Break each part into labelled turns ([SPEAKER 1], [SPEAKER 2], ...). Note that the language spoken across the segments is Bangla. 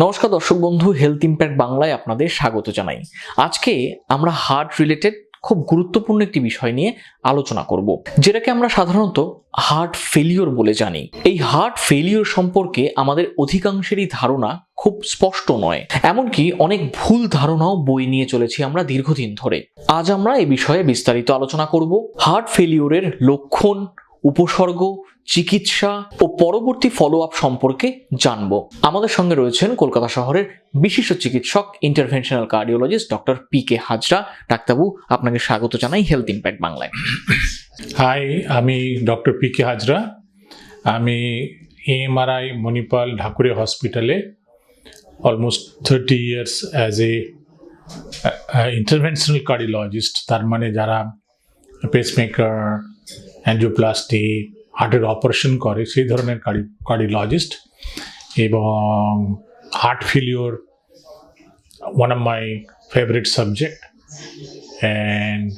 [SPEAKER 1] নমস্কার দর্শক বন্ধু হেলথ ইম্প্যাক্ট বাংলায় আপনাদের স্বাগত জানাই। আজকে আমরা হার্ট রিলেটেড খুব গুরুত্বপূর্ণ একটি বিষয় নিয়ে আলোচনা করব, যেটাকে আমরা সাধারণত হার্ট ফেলিওর বলে জানি। এই হার্ট ফেলিওর সম্পর্কে আমাদের অধিকাংশেরই ধারণা খুব স্পষ্ট নয়। এমনকি অনেক ভুল ধারণাও বই নিয়ে চলেছি আমরা দীর্ঘদিন ধরে। আজ আমরা এই বিষয়ে বিস্তারিত আলোচনা করব। হার্ট ফেলিওরের লক্ষণ, উপসর্গ চিকিৎসা ও পরবর্তী ফলো আপ সম্পর্কে জানব। আমাদের সঙ্গে রয়েছেন কলকাতা শহরের বিশিষ্ট চিকিৎসক interventional cardiologist doctor P K Hazra. ডাক্তারবাবু, আপনাকে স্বাগত জানাই হেলথ ইম্প্যাক্ট বাংলায়।
[SPEAKER 2] হাই আমি ডক্টর পি কে হাজরা। আমি এএমআরআই মণিপাল ঢাকুরে হসপিটালে almost thirty years as a interventional cardiologist তার মানে যারা পেসমেকার অ্যাঞ্জিওপ্লাস্টি হার্টের অপারেশন করে সেই ধরনের কার্ডিওলজিস্ট এবং heart failure one of my favourite subject and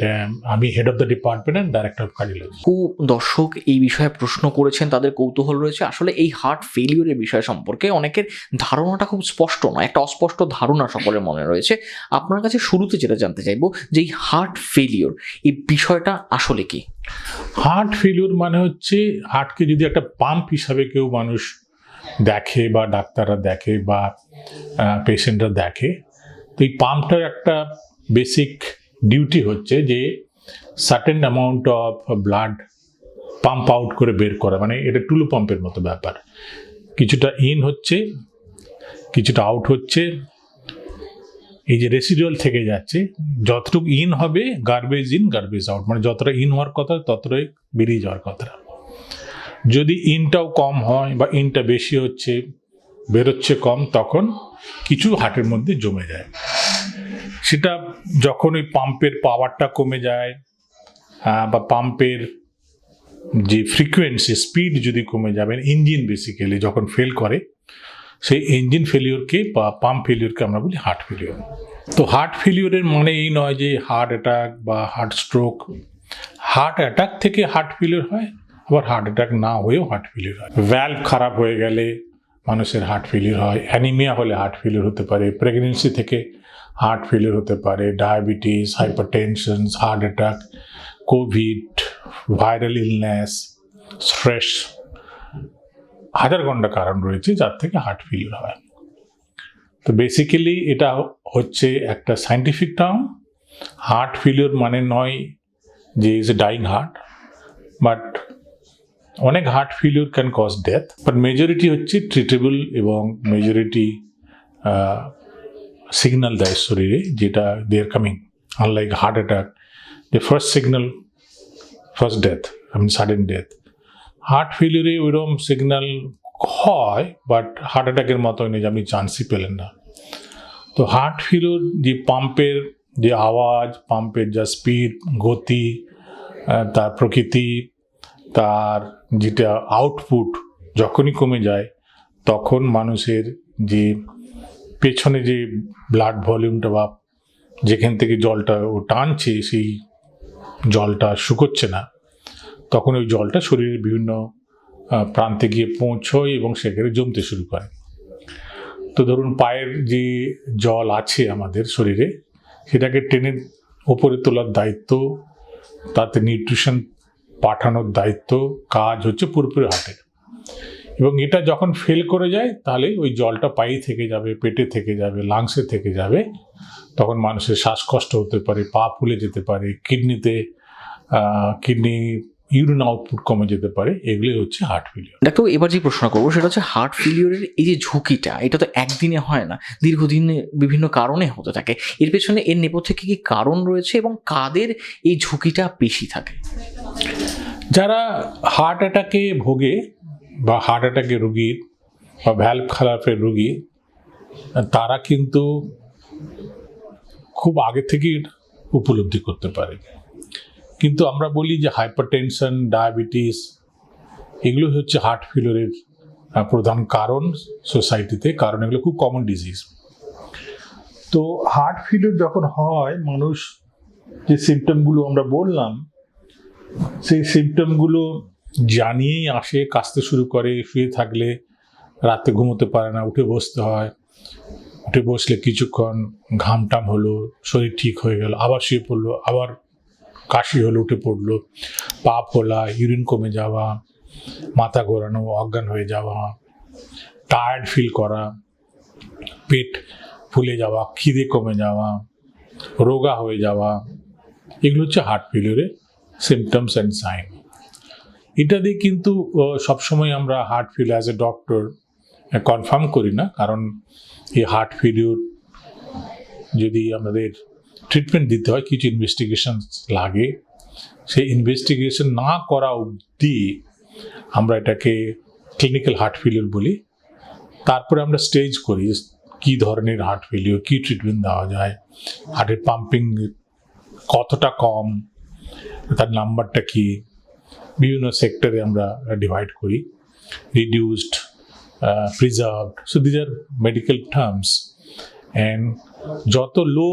[SPEAKER 2] আমি head of the department and director of cardiology
[SPEAKER 1] বহু দর্শক এই বিষয়ে প্রশ্ন করেছেন তাদের কৌতূহল রয়েছে। আসলে এই হার্ট ফেলিওরের বিষয় সম্পর্কে অনেকের ধারণাটা খুব স্পষ্ট নয় একটা অস্পষ্ট ধারণা সকলের মনে রয়েছে। আপনার কাছে শুরুতে যেটা জানতে চাইব যে এই হার্ট ফেলিওর এই বিষয়টা আসলে কি?
[SPEAKER 2] হার্ট ফেলিওর মানে হচ্ছে হার্টকে যদি একটা পাম্প হিসাবে কেউ মানুষ দেখে বা ডাক্তাররা দেখে বা পেশেন্টরা দেখে তো এই পাম্পটার একটা বেসিক ডিউটি হচ্ছে যে certain amount of blood pump out করে বের করা মানে এটা টুলু পাম্পের মতো ব্যাপার। কিছুটা ইন হচ্ছে, কিছুটা আউট হচ্ছে, এই যে রেসিডুয়াল থেকে যাচ্ছে, যতটুকু ইন হবে গার্বেজ ইন গার্বেজ আউট মানে যতটা ইন হওয়ার কথা, ততটাই বেরিয়ে যাওয়ার কথা। যদি ইনটাও কম হয় বা ইনটা বেশি হচ্ছে, বেরোচ্ছে কম, তখন কিছু হার্টের মধ্যে জমে যায়। সেটা যখন ওই পাম্পের পাওয়ারটা কমে যায় বা পাম্পের যে ফ্রিকোয়েন্সি স্পিড যদি কমে যাবে ইঞ্জিন বেসিক্যালি যখন ফেল করে, সেই ইঞ্জিন ফেলিওরকে বা পাম্প ফেলিওরকে আমরা বলি হার্ট ফেলিওর তো হার্ট ফেলিওরের মানে এই নয় যে হার্ট অ্যাটাক বা হার্ট স্ট্রোক হার্ট অ্যাটাক থেকে হার্ট ফেলিওর হয়, আবার হার্ট অ্যাটাক না হয়েও হার্ট ফেলিওর হয়। ভ্যালভ খারাপ হয়ে গেলে মানুষের হার্ট ফেলিওর হয় অ্যানিমিয়া হলে হার্ট ফেলিওর হতে পারে প্রেগনেন্সি থেকে হার্ট ফেলিওর হতে পারে diabetes hypertension heart attack COVID viral illness stress হাজার ঘণ্টা কারণ রয়েছে যার থেকে হার্ট ফেলিওর হয়। তো বেসিক্যালি এটা হচ্ছে একটা সাইন্টিফিক টার্ম হার্ট ফেলিওর মানে নয় যে is a dying heart but অনেক heart failure can cause death but majority হচ্ছে ট্রিটেবল এবং মেজরিটি সিগন্যাল দেয় শরীরে, যেটা they are coming unlike heart attack যে first signal first death I mean sudden death heart ফেলিওরে ওইরকম সিগন্যাল হয় বাট হার্ট অ্যাটাকের মতো নেই যে আপনি চান্সই পেলেন না। তো হার্ট ফেলিওর যে পাম্পের যে আওয়াজ পাম্পের যা স্পিড গতি তার প্রকৃতি, তার যেটা আউটপুট যখনই কমে যায়, তখন মানুষের যে পেছনে যে ব্লাড ভলিউমটা বা যেখান থেকে জলটা ও টানছে, সেই জলটা শুকোচ্ছে না, তখন ওই জলটা শরীরের বিভিন্ন প্রান্তে গিয়ে পৌঁছয় এবং সেখানে জমতে শুরু করে। তো ধরুন পায়ের যে জল আছে আমাদের শরীরে, সেটাকে টেনে ওপরে তোলার দায়িত্ব, তাতে নিউট্রিশন পাঠানোর দায়িত্ব, কাজ হচ্ছে পুরোপুরি হার্টের এবং এটা যখন ফেল করে যায় তাহলে ওই জলটা পায়ে থেকে যাবে পেটে থেকে যাবে লাংসে থেকে যাবে। তখন মানুষের শ্বাসকষ্ট হতে পারে পা ফুলে যেতে পারে কিডনিতে কিডনি ইউরিন আউটপুট কমে যেতে পারে এগুলোই হচ্ছে হার্ট ফেলিওর
[SPEAKER 1] ডাক্তার এবার যে প্রশ্ন করব সেটা হচ্ছে হার্ট ফেলিওরের এই যে ঝুঁকিটা এটা তো একদিনে হয় না দীর্ঘদিনে বিভিন্ন কারণে হতে থাকে। এর পেছনে এর নেপথ্যে কি কি কারণ রয়েছে এবং কাদের এই ঝুঁকিটা বেশি থাকে?
[SPEAKER 2] যারা হার্ট অ্যাটাকে ভোগে বা হার্ট অ্যাটাকের রুগীর বা ভ্যালভ খারাপের রুগী, তারা কিন্তু খুব আগে থেকেই উপলব্ধি করতে পারে। কিন্তু আমরা বলি যে হাইপারটেনশন ডায়াবেটিস এগুলো হচ্ছে হার্ট ফেলিওরের প্রধান কারণ সোসাইটিতে কারণ এগুলো খুব কমন ডিজিজ তো হার্ট ফেলিওর যখন হয়, মানুষ যে সিমটমগুলো আমরা বললাম, সেই সিমটমগুলো জানিয়েই আসে, কাশতে শুরু করে, শুয়ে থাকলে রাতে ঘুমোতে পারে না, উঠে বসতে হয়। উঠে বসলে কিছুক্ষণ ঘাম টাম হলো, শরীর ঠিক হয়ে গেল, আবার শুয়ে পড়ল, আবার কাশি হলো, উঠে পড়ল। পা ফোলা, ইউরিন কমে যাওয়া, মাথা ঘোরানো, অজ্ঞান হয়ে যাওয়া টায়ার্ড ফিল করা, পেট ফুলে যাওয়া, খিদে কমে যাওয়া, রোগা হয়ে যাওয়া, এগুলো হচ্ছে হার্ট ফেলিওরের সিমটমস অ্যান্ড সাইন এটা দিয়ে কিন্তু সবসময় আমরা heart fail as a doctor confirm করি না। কারণ এই হার্ট ফেলিওর যদি আমাদের ট্রিটমেন্ট দিতে হয়, কিছু ইনভেস্টিগেশন লাগে। সেই ইনভেস্টিগেশন না করা অবধি আমরা এটাকে ক্লিনিক্যাল হার্ট ফেলিওর বলি। তারপরে আমরা স্টেজ করি কি ধরনের হার্ট ফেলিওর কী ট্রিটমেন্ট দেওয়া যায় হার্টের পাম্পিং কতটা কম, তার নাম্বারটা কি বিভিন্ন সেক্টরে আমরা ডিভাইড করি। Reduced preserved so these are medical terms and যত লো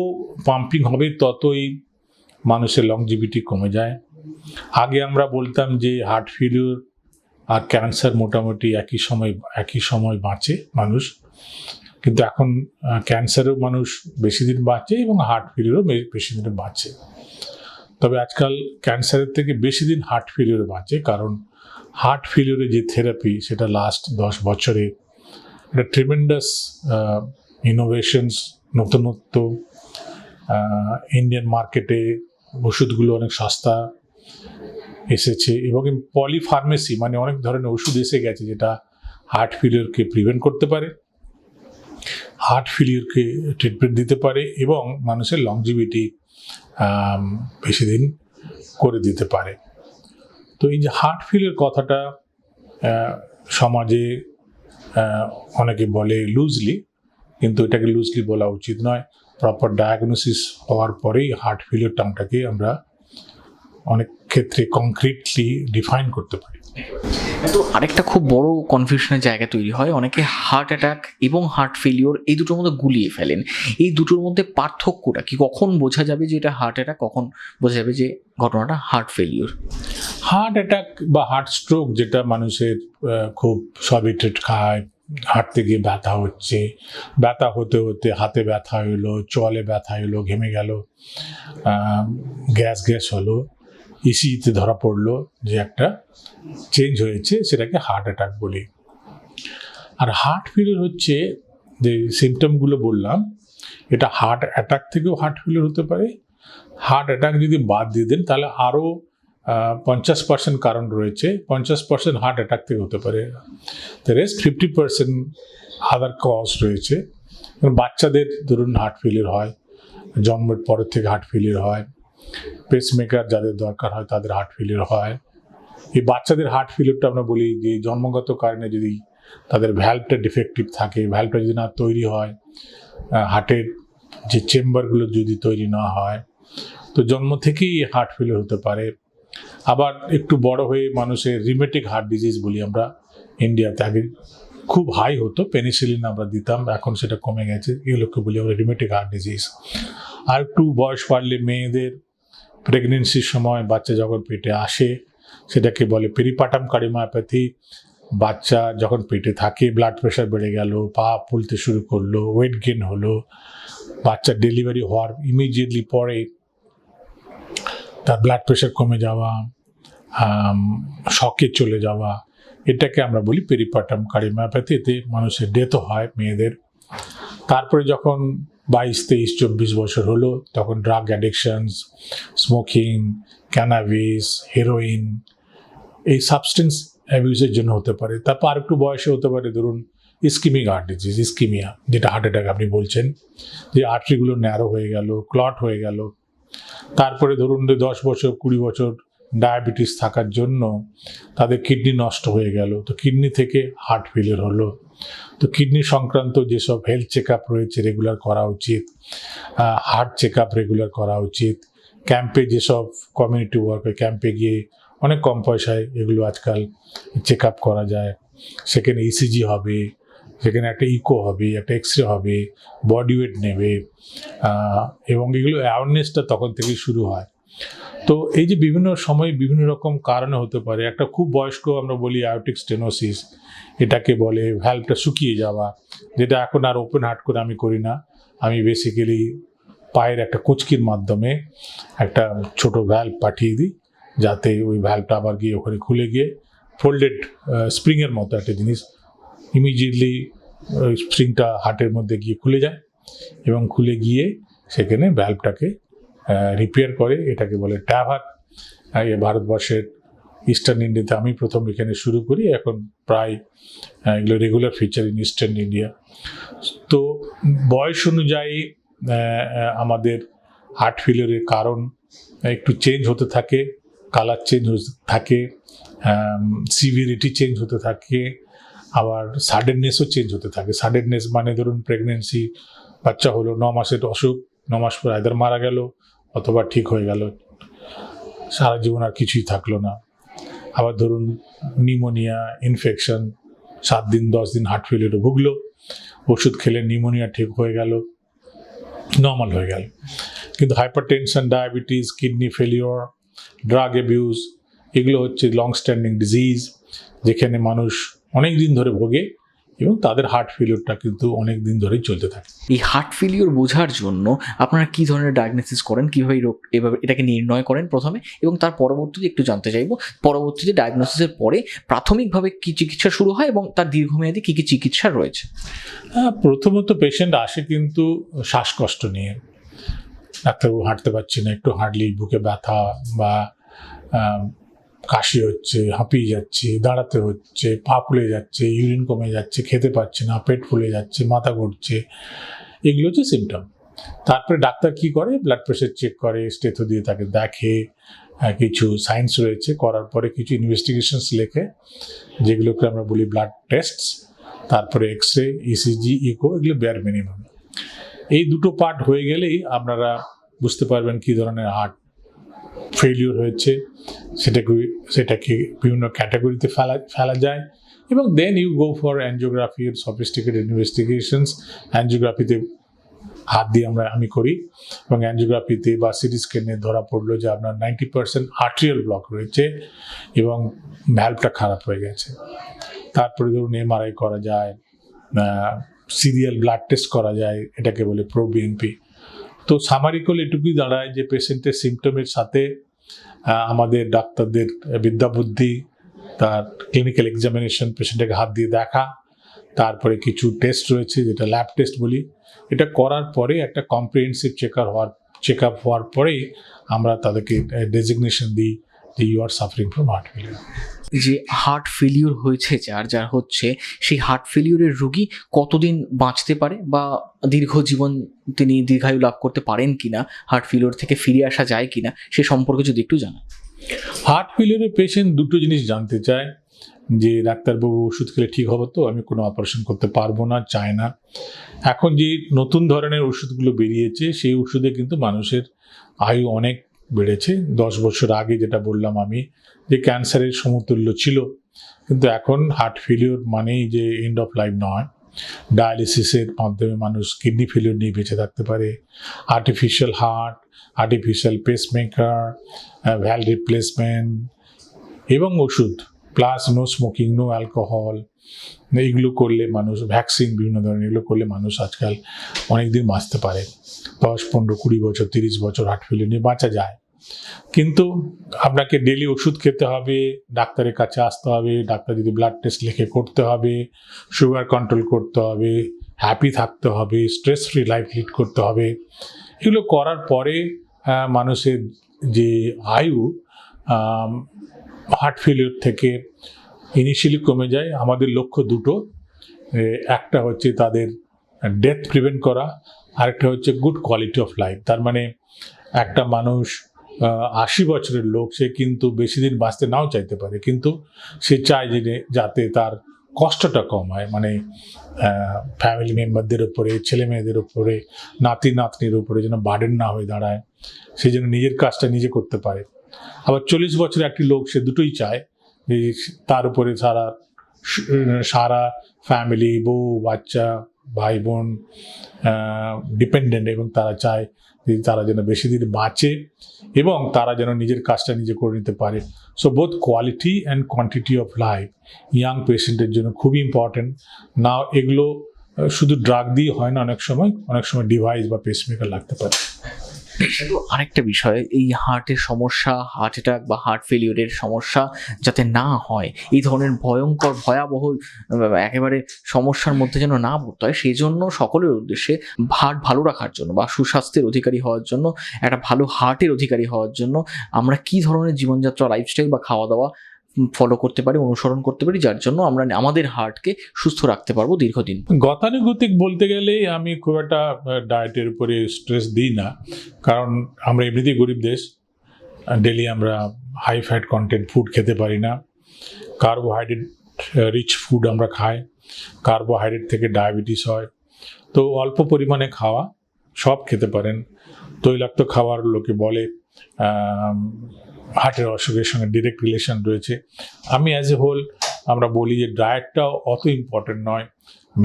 [SPEAKER 2] পাম্পিং হবে, ততই মানুষের লংজিভিটি কমে যায়। আগে আমরা বলতাম যে হার্ট ফেলিওর আর ক্যান্সার মোটামুটি একই সময় একই সময় বাঁচে মানুষ। কিন্তু এখন ক্যান্সারেও মানুষ বেশি দিন বাঁচে এবং হার্ট ফেলিওরও বেশি দিন বাঁচে। তবে আজকাল ক্যান্সারের থেকে বেশি দিন হার্ট ফেলিওরে বাঁচে, কারণ হার্ট ফেলিওরে যে থেরাপি সেটা লাস্ট দশ বছরে একটা ট্রিমেন্ডাস ইনোভেশনস নতুনত্ব ইন্ডিয়ান মার্কেটে ওষুধগুলো অনেক সস্তা এসেছে এবং পলিফার্মেসি মানে অনেক ধরনের ওষুধ এসে গেছে যেটা হার্ট ফেলিওরকে প্রিভেন্ট করতে পারে হার্ট ফেলিওরকে ট্রিটমেন্ট দিতে পারে এবং মানুষের লংজিভিটি বেশি দিন করে দিতে পারে। তো এই যে হার্ট ফিলের কথাটা সমাজে অনেকে বলে লুজলি কিন্তু এটাকে লুজলি বলা উচিত নয়। প্রপার ডায়াগনোসিস হওয়ার পরেই হার্ট ফিলের টার্মটাকে আমরা অনেক ক্ষেত্রে কংক্রিটলি ডিফাইন করতে পারি।
[SPEAKER 1] তো আরেকটা খুব বড় কনফিউশনের জায়গা তৈরি হয় অনেকে হার্ট অ্যাটাক এবং হার্ট ফেলিওর এই দুটোর মধ্যে গুলিয়ে ফেলেন। এই দুটোর মধ্যে পার্থক্যটা কি কখন বোঝা যাবে যে এটা হার্ট অ্যাটাক কখন বোঝা যাবে যে ঘটনাটা হার্ট ফেলিওর
[SPEAKER 2] হার্ট অ্যাটাক বা হার্ট স্ট্রোক যেটা মানুষের খুব সবিটেড খায় হাঁটতে গিয়ে ব্যথা হচ্ছে ব্যথা হতে হতে হাতে ব্যথা হলো চলে ব্যথা হলো ঘেমে গেল গ্যাস গ্যাস হলো ইসিতে ধরা পড়ল যে একটা চেঞ্জ হয়েছে, সেটাকে হার্ট অ্যাটাক বলি। আর হার্ট ফেলিওর হচ্ছে যে সিমটমগুলো বললাম, এটা হার্ট অ্যাটাক থেকেও হার্ট ফেলিওর হতে পারে। হার্ট অ্যাটাক যদি বাদ দিয়ে দেন, তাহলে আরও পঞ্চাশ পার্সেন্ট কারণ রয়েছে। পঞ্চাশ পার্সেন্ট হার্ট অ্যাটাক থেকে হতে পারে। Rest fifty percent other cause রয়েছে। বাচ্চাদের ধরুন হার্ট ফেলিয়ার হয়, জন্মের পরের থেকে হার্ট ফেলিয়ার হয়। পেসমেকার যাদের দরকার হয় তাদের হার্ট ফেলিয়ার হয়। এই বাচ্চাদের হার্ট ফেলিয়ারটা আমরা বলি যে জন্মগত কারণে যদি তাদের ভ্যালভটা ডিফেক্টিভ থাকে ভ্যালভটা যদি না তৈরি হয় হার্টের যে চেম্বারগুলো যদি তৈরি না হয়, তো জন্ম থেকেই হার্ট ফেলিয়ার হতে পারে। আবার একটু বড় হয়ে মানুষের রিমেটিক হার্ট ডিজিজ বলি আমরা ইন্ডিয়াতে। আগে খুব হাই হতো পেনিসিলিন আমরা দিতাম, এখন সেটা কমে গেছে, এগুলোকে বলি আমরা রিমেটিক হার্ট ডিজিজ আর একটু বয়স বাড়লে মেয়েদের প্রেগনেন্সির সময় বাচ্চা যখন পেটে আসে, সেটাকে বলে পেরিপাটাম কারিমাপ্যাথি বাচ্চা যখন পেটে থাকে ব্লাড প্রেশার বেড়ে গেল, পা ফুলতে শুরু করল ওয়েট গেন হলো বাচ্চার ডেলিভারি হওয়ার ইমিডিয়েটলি পরে তার ব্লাড প্রেশার কমে যাওয়া শকে চলে যাওয়া। এটাকে আমরা বলি পেরিপাটাম কারিমাপ্যাথি এতে মানুষের ডেথও হয়, মেয়েদের। তারপরে যখন বাইশ, তেইশ, চব্বিশ বছর হলো, তখন drug addictions smoking cannabis heroin এই সাবস্টেন্স অ্যাবিউজের জন্য হতে পারে। তারপর আর একটু বয়সে হতে পারে, ধরুন ইস্কিমিক হার্ট ডিজিজ ইস্কিমিয়া যেটা হার্ট অ্যাটাক আপনি বলছেন, যে আর্টারিগুলো ন্যারো হয়ে গেল ক্লট হয়ে গেল। তারপরে ধরুন দশ বছর, কুড়ি বছর ডায়াবেটিস থাকার জন্য তাদের কিডনি নষ্ট হয়ে গেল। তো কিডনি থেকে হার্ট ফেলিয়ার হলো। তো কিডনি সংক্রান্ত যেসব হেলথ চেক আপ রয়েছে রেগুলার করা উচিত হার্ট চেক রেগুলার করা উচিত, ক্যাম্পে যেসব কমিউনিটি ওয়ার্ক ক্যাম্পে গিয়ে অনেক কম পয়সায় এগুলো আজকাল চেক আপ করা যায়। সেখানে ইসিজি হবে, সেখানে একটা ইকো হবে, একটা এক্স রে হবে বডি ওয়েট নেবে এবং এগুলো অ্যাওয়ারনেসটা তখন থেকেই শুরু হয়। তো এই যে বিভিন্ন সময়ে বিভিন্ন রকম কারণে হতে পারে, একটা খুব বয়স্ক আমরা বলি আয়োটিক স্টেনোসিস এটাকে বলে ভ্যালভটা শুকিয়ে যাওয়া, যেটা এখন আর ওপেন হার্ট করে আমি করি না। আমি বেসিক্যালি পায়ের একটা কুচকির মাধ্যমে একটা ছোট ভ্যালভ পাঠিয়ে দিই, যাতে ওই ভ্যালভটা আবার গিয়ে ওখানে খুলে গিয়ে ফোল্ডেড স্প্রিংয়ের মতো একটা জিনিস ইমিডিয়েটলি স্প্রিংটা হার্টের মধ্যে গিয়ে খুলে যায় এবং খুলে গিয়ে সেখানে ভ্যালভটাকে রিপেয়ার করে, এটাকে বলে ট্যাভার ভারতবর্ষের ইস্টার্ন ইন্ডিয়াতে আমি প্রথম এখানে শুরু করি, এখন প্রায় এগুলো regular feature in eastern India তো বয়স অনুযায়ী আমাদের হার্ট ফেলিওরের কারণ একটু চেঞ্জ হতে থাকে কালার চেঞ্জ হতে থাকে সিভিরিটি চেঞ্জ হতে থাকে, আবার সাডেননেসও চেঞ্জ হতে থাকে। সাডেননেস মানে ধরুন প্রেগনেন্সি বাচ্চা হলো ন মাসের অসুখ, ন মাস পর আইদার মারা গেল অথবা ঠিক হয়ে গেল। সারা জীবন আর কিছুই থাকল না। আবার ধরুন নিউমোনিয়া ইনফেকশন সাত দিন, দশ দিন হার্ট ফেলিয়ারে ভুগলো। ওষুধ খেলে নিউমোনিয়া ঠিক হয়ে গেল নর্মাল হয়ে গেল। কিন্তু hypertension diabetes kidney failure drug abuse এগুলো হচ্ছে লং স্ট্যান্ডিং ডিজিজ যেখানে মানুষ অনেক দিন ধরে ভোগে। এবং তাদের হার্ট ফেলিওরটা কিন্তু অনেক দিন ধরেই চলতে থাকে।
[SPEAKER 1] এই হার্ট ফেলিওর বোঝার জন্য আপনারা কি ধরনের ডায়াগনোসিস করেন? কীভাবে রোগ এভাবে এটাকে নির্ণয় করেন প্রথমে? এবং তার পরবর্তীতে একটু জানতে চাইব পরবর্তীতে ডায়াগনোসিসের পরে প্রাথমিকভাবে কি চিকিৎসা শুরু হয় এবং তার দীর্ঘমেয়াদী কী কী চিকিৎসা রয়েছে?
[SPEAKER 2] হ্যাঁ, প্রথমত পেশেন্ট আসে কিন্তু শ্বাসকষ্ট নিয়ে। ডাক্তারবাবু হাঁটতে পারছি না একটু হাঁটলেই বুকে ব্যথা বা কাশি হচ্ছে, হাঁপিয়ে যাচ্ছে, দাঁড়াতে হচ্ছে, পা ফুলে যাচ্ছে, ইউরিন কমে যাচ্ছে, খেতে পারছে না, পেট ফুলে যাচ্ছে, মাথা ঘুরছে, এগুলো হচ্ছে সিমটম তারপরে ডাক্তার কি করে? ব্লাড প্রেশার চেক করে, স্টেথো দিয়ে তাকে দেখে কিছু সায়েন্স রয়েছে, করার পরে কিছু ইনভেস্টিগেশনস লেখে, যেগুলোকে আমরা বলি ব্লাড টেস্ট তারপরে এক্স রে ইসিজি ইকো এগুলো বেয়ার মিনিমাম এই দুটো পার্ট হয়ে গেলেই আপনারা বুঝতে পারবেন কী ধরনের হার্ট ফেলিওর হয়েছে সেটাকে সেটাকে বিভিন্ন ক্যাটাগরিতে ফেলা ফেলা যায়। এবং then you go for angiography sophisticated investigations অ্যানজিওগ্রাফিতে হাত দিয়ে আমরা, আমি করি। এবং অ্যানজিওগ্রাফিতে বা সিটি স্ক্যানে ধরা পড়ল যে আপনার নাইনটি পার্সেন্ট আর্ট্রিয়াল ব্লক রয়েছে এবং ভ্যালভটা খারাপ হয়ে গেছে। তারপরে ধরুন এমআরআই করা যায় সিরিয়াল ব্লাড টেস্ট করা যায়, এটাকে বলে প্রো বিএনপি তো সামারিকল এটুকুই দাঁড়ায় যে পেশেন্টের সিমটমের সাথে আমাদের ডাক্তারদের বিদ্যাবুদ্ধি, তার ক্লিনিক্যাল এক্সামিনেশন পেশেন্টকে হাত দিয়ে দেখা, তারপরে কিছু টেস্ট রয়েছে, যেটা ল্যাব টেস্ট বলি। এটা করার পরে একটা কম্প্রিহেন্সিভ চেক হওয়ার চেক আপ হওয়ার পরেই আমরা তাদেরকে ডেজিগনেশন দিই যে you are suffering from heart failure
[SPEAKER 1] যে হার্ট ফেলিওর হয়েছে যার যার হচ্ছে সেই হার্ট ফেলিওরের রোগী কতদিন বাঁচতে পারে বা দীর্ঘ জীবন তিনি দীর্ঘায়ু লাভ করতে পারেন কিনা হার্ট ফেলিওর থেকে ফিরে আসা যায় কিনা, সে সম্পর্কে যদি একটু জানান।
[SPEAKER 2] হার্ট ফেলিওরের পেশেন্ট দুটো জিনিস জানতে চায়, যে ডাক্তারবাবু ওষুধ খেলে ঠিক হবে তো, আমি কোনো অপারেশন করতে পারব না, চায় না। এখন যে নতুন ধরনের ওষুধগুলো বেরিয়েছে, সেই ওষুধে কিন্তু মানুষের আয়ু অনেক বেড়েছে। দশ বছর আগে যেটা বললাম আমি, যে ক্যান্সারের সমতুল্য ছিল। কিন্তু এখন হার্ট ফেলিওর মানেই যে এন্ড অফ লাইফ নয়। ডায়ালিসিসের মাধ্যমে মানুষ কিডনি ফেলিওর নিয়ে বেঁচে থাকতে পারে। Artificial heart artificial pacemaker valve replacement এবং ওষুধ plus no smoking no alcohol এইগুলো করলে মানুষ ভ্যাকসিন বিভিন্ন ধরনের এগুলো করলে মানুষ আজকাল অনেক দিন বাঁচতে পারে। দশ, পনেরো, কুড়ি বছর, তিরিশ বছর হার্ট ফেলিওর নিয়ে বাঁচা যায়। কিন্তু আপনাকে ডেলি ওষুধ খেতে হবে, ডাক্তারের কাছে আসতে হবে, ডাক্তার যদি ব্লাড টেস্ট লিখে করতে হবে সুগার কন্ট্রোল করতে হবে হ্যাপি থাকতে হবে স্ট্রেস ফ্রি লাইফ লিড করতে হবে, এগুলো করার পরে মানুষের যে আয়ু হার্ট ফেলিওর থেকে ইনিশিয়ালি কমে যায়। আমাদের লক্ষ্য দুটো। একটা হচ্ছে তাদের ডেথ প্রিভেন্ট করা, আরেকটা হচ্ছে গুড কোয়ালিটি অফ লাইফ তার মানে একটা মানুষ আশি বছরের লোক, সে কিন্তু বেশি দিন বাঁচতে নাও চাইতে পারে। কিন্তু সে চায় যে, যাতে তার কষ্টটা কম হয়। মানে ফ্যামিলি মেম্বারদের উপরে, ছেলে মেয়েদের উপরে, নাতি, নাতনির উপরে যেন বার্ডেন না হয়ে দাঁড়ায়। সে যেন নিজের কাজটা নিজে করতে পারে। আবার চল্লিশ বছরের একটি লোক, সে দুটোই চায়। তার উপরে সারা সারা ফ্যামিলি বউ, বাচ্চা ভাই বোন ডিপেন্ডেন্ট এবং তারা চায় যে তারা যেন বেশি দিন বাঁচে এবং তারা যেন নিজের কাজটা নিজে করে নিতে পারে। So both quality and quantity of life young পেশেন্টের জন্য খুবই ইম্পর্টেন্ট না এগুলো শুধু ড্রাগ দিয়ে হয় না, অনেক সময় অনেক সময় ডিভাইস বা পেসমেকার লাগতে পারে।
[SPEAKER 1] কিন্তু আরেকটা বিষয়, এই হার্টের সমস্যা হার্ট অ্যাটাক বা হার্ট ফেলিওরের সমস্যা যাতে না হয়, এই ধরনের ভয়ঙ্কর, ভয়াবহ একেবারে সমস্যার মধ্যে যেন না পড়তে হয় সেই জন্য সকলের উদ্দেশ্যে হার্ট ভালো রাখার জন্য বা সুস্বাস্থ্যের অধিকারী হওয়ার জন্য, একটা ভালো হার্টের অধিকারী হওয়ার জন্য আমরা কি ধরনের জীবনযাত্রা লাইফস্টাইল বা খাওয়া দাওয়া ফলো করতে পারি, অনুসরণ করতে পারি, যার জন্য আমরা আমাদের হার্টকে সুস্থ রাখতে পারব দীর্ঘদিন।
[SPEAKER 2] গতানুগতিক বলতে গেলে আমি খুব একটা ডায়েটের উপরে স্ট্রেস দিই না। কারণ আমরা এমনিতেই গরিব দেশ ডেলি আমরা হাই ফ্যাট কন্টেন্ট ফুড খেতে পারি না। কার্বোহাইড্রেট রিচ ফুড আমরা খাই। কার্বোহাইড্রেট থেকে ডায়াবেটিস হয়। তো অল্প পরিমাণে খাওয়া, সব খেতে পারেন। তৈলাক্ত খাবার লোকে বলে হার্টের অসুখের সঙ্গে ডিরেক্ট রিলেশন রয়েছে। আমি অ্যাজ এ হোল আমরা বলি যে ডায়েটটাও অত ইম্পর্টেন্ট নয়।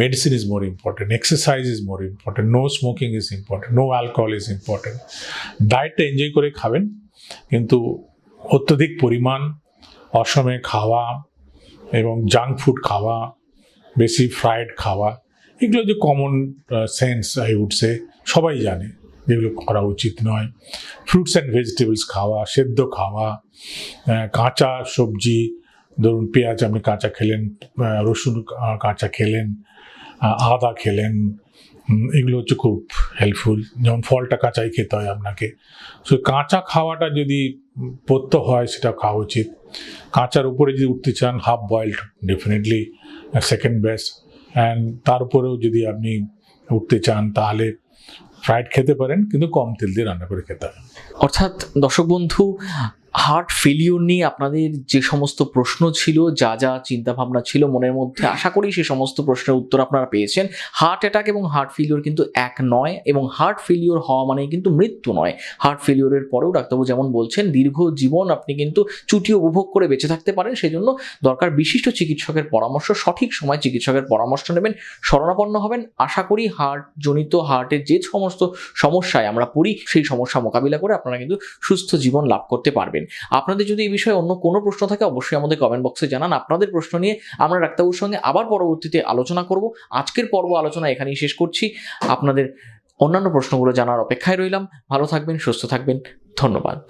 [SPEAKER 2] Medicine is more important exercise is more important no smoking is important no alcohol is important ডায়েটটা এনজয় করে খাবেন, কিন্তু অত্যধিক পরিমাণ অসময়ে খাওয়া এবং জাঙ্ক ফুড খাওয়া, বেশি ফ্রাইড খাওয়া, এগুলো যে common sense I would say সবাই জানে। যেগুলো করা উচিত নয়। ফ্রুটস অ্যান্ড ভেজিটেবলস খাওয়া, সেদ্ধ খাওয়া কাঁচা সবজি, ধরুন পেঁয়াজ আপনি কাঁচা খেলেন রসুন কাঁচা খেলেন আদা খেলেন এগুলো হচ্ছে খুব হেল্পফুল যেমন ফলটা কাঁচাই খেতে হয় আপনাকে। সো কাঁচা খাওয়াটা যদি পথ্য হয়, সেটা খাওয়া উচিত। কাঁচার উপরে যদি উঠতে চান half boiled definitely second best and তার উপরেও যদি আপনি উঠতে চান, তাহলে ফ্রাইড খেতে পারেন কিন্তু কম তেল দিয়ে রান্না করে খেতে হবে
[SPEAKER 1] অর্থাৎ দর্শক বন্ধু হার্ট ফেলিওর নিয়ে আপনাদের যে সমস্ত প্রশ্ন ছিল, যা যা চিন্তা ভাবনা ছিল মনের মধ্যে, আশা করি সেই সমস্ত প্রশ্নের উত্তর আপনারা পেয়েছেন। হার্ট অ্যাটাক এবং হার্ট ফেলিওর কিন্তু এক নয় এবং হার্ট ফেলিওর হওয়া মানে কিন্তু মৃত্যু নয়। হার্ট ফেলিওরের পরেও ডাক্তারবাবু যেমন বলছেন, দীর্ঘ জীবন আপনি কিন্তু চুটি উপভোগ করে বেঁচে থাকতে পারেন। সেই জন্য দরকার বিশিষ্ট চিকিৎসকের পরামর্শ, সঠিক সময় চিকিৎসকের পরামর্শ নেবেন, শরণাপন্ন হবেন। আশা করি হার্ট জনিত হার্টের যে সমস্ত সমস্যায় আমরা পড়ি, সেই সমস্যা মোকাবিলা করে আপনারা কিন্তু সুস্থ জীবন লাভ করতে পারবেন। আপনাদের যদি এই বিষয়ে অন্য কোনো প্রশ্ন থাকে, অবশ্যই আমাদের কমেন্ট বক্সে জানান। আপনাদের প্রশ্ন নিয়ে আমরা ডাক্তারবাবুর সঙ্গে আবার পরবর্তীতে আলোচনা করব। আজকের পর্ব আলোচনা এখানেই শেষ করছি। আপনাদের অন্যান্য প্রশ্নগুলো জানার অপেক্ষায় রইলাম। ভালো থাকবেন, সুস্থ থাকবেন। ধন্যবাদ।